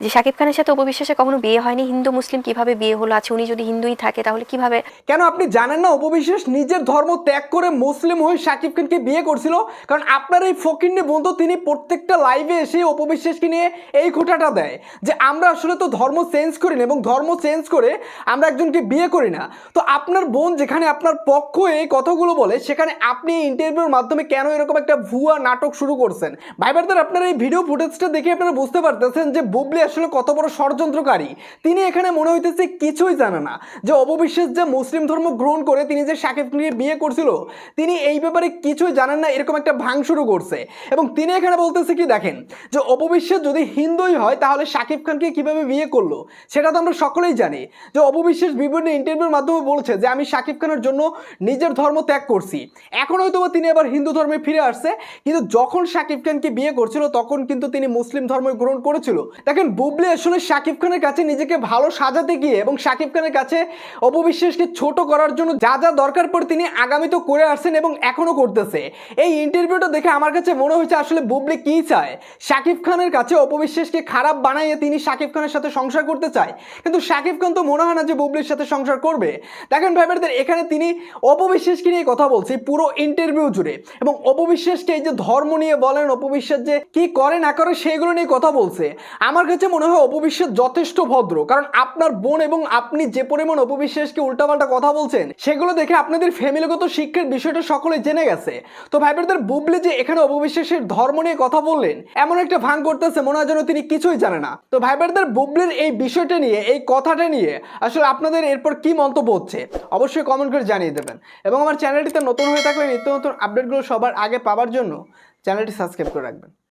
যে শাকিব খানের সাথে উপবিশ্বাসে কখনো বিয়ে হয়নি, হিন্দু, মুসলিম কীভাবে বিয়ে হলো? আছে উনি যদি হিন্দুই থাকে, তাহলে কীভাবে কেন আপনি জানেন না উপবিশ্বাস নিজের ধর্ম ত্যাগ করে মুসলিম হয়ে শাকিব খানকে বিয়ে করছিল? কারণ আপনার এই ফকিন্নে বন্ধু, তিনি প্রত্যেকটা লাইভে এসে উপবিশ্বাসকে নিয়ে এই খোঁটাটা দেয় যে আমরা আসলে তো ধর্ম চেঞ্জ করি না এবং ধর্ম চেঞ্জ করে আমরা একজনকে বিয়ে করি না। তো আপনার বোন যেখানে আপনার পক্ষ এই কথাগুলো বলে, সেখানে আপনি ইন্টারভিউর মাধ্যমে কেন এরকম একটা ভুয়া নাটক শুরু করছেন? ভাইবারদের, আপনার এই ভিডিও ফুটেজটা দেখে আপনারা বুঝতে পারতেছেন যে বুবলি আসলে কত বড় ষড়যন্ত্রকারী। তিনি এখানে মনে হইতেছে কিছুই জানে না। যে অববিশ্বাস যে মুসলিম ধর্ম গ্রহণ করে তিনি যে শাকিব খানকে বিয়ে করছিল, তিনি এই ব্যাপারে কিছুই জানেন না, এরকম একটা ভাঙ শুরু করছে। এবং তিনি এখানে বলতেছে কি, দেখেন, যে অপবিশ্বাস যদি হিন্দুই হয়, তাহলে শাকিব খানকে কীভাবে বিয়ে করল, সেটা তো আমরা সকলেই জানি। যে অপবিশ্বাস বিভিন্ন ইন্টারভিউর মাধ্যমে বলছে যে, আমি শাকিব খানের জন্য নিজের ধর্ম ত্যাগ করছি। এখন হয়তো তিনি আবার হিন্দু ধর্মে ফিরে আসছে, কিন্তু যখন শাকিব খানকে বিয়ে করছিল, তখন কিন্তু তিনি মুসলিম ধর্ম গ্রহণ করেছিল। দেখেন বুবলি আসলে শাকিব খানের কাছে নিজেকে ভালো সাজাতে গিয়ে এবং শাকিব খানের কাছে অপবিশ্বাসকে ছোট করার জন্য যা যা দরকার পড়ে তিনি আগামী তো করে আসছেন এবং এখনও করতেছে। এই ইন্টারভিউটা দেখে আমার কাছে মনে হয়েছে আসলে বুবলি কি চায়? শাকিব খানের কাছে অপবিশ্বাসকে খারাপ বানাইয়ে তিনি শাকিব খানের সাথে সংসার করতে চায়? কিন্তু শাকিব খান তো মনে হয় না যে বুবলির সাথে সংসার করবে। দেখেন ভাইবারদের এখানে তিনি অপবিশ্বাসকে নিয়ে কথা বলছে পুরো ইন্টারভিউ জুড়ে এবং অপবিশ্বাসকে এই যে ধর্ম নিয়ে বলেন, অপবিশ্বাস যে কি করে না করে সেইগুলো নিয়ে কথা বলছে। আমার কাছে মনে হয় অপবিশ্বাস যথেষ্ট ভদ্র। কারণ আপনার বোন এবং আপনি যে পরিমাণ অপবিশ্বাসকে উল্টাপাল্টা কথা বলছেন, সেগুলো দেখে আপনাদের ফ্যামিলিগত শিক্ষার বিষয়টা সকলে জেনে গেছে। তো ভাইবারদের বুবলি যে এখানে অপবিশ্বাসের ধর্ম নিয়ে কথা বললেন, এমন একটা ভাঙ করতেছে, মনে হয় যেন তিনি কিছুই জানে না। তো ভাইবারদের বুবলির এই বিষয়টা নিয়ে, এই কথাটা নিয়ে আসলে আপনাদের এরপর কি মন্তব্য হচ্ছে, অবশ্যই কমেন্ট করে জানিয়ে দেবেন। এবং আমার চ্যানেলটিতে নতুন হয়ে থাকলে নিত্য নতুন আপডেটগুলো সবার আগে পাওয়ার জন্য চ্যানেলটি সাবস্ক্রাইব করে রাখবেন।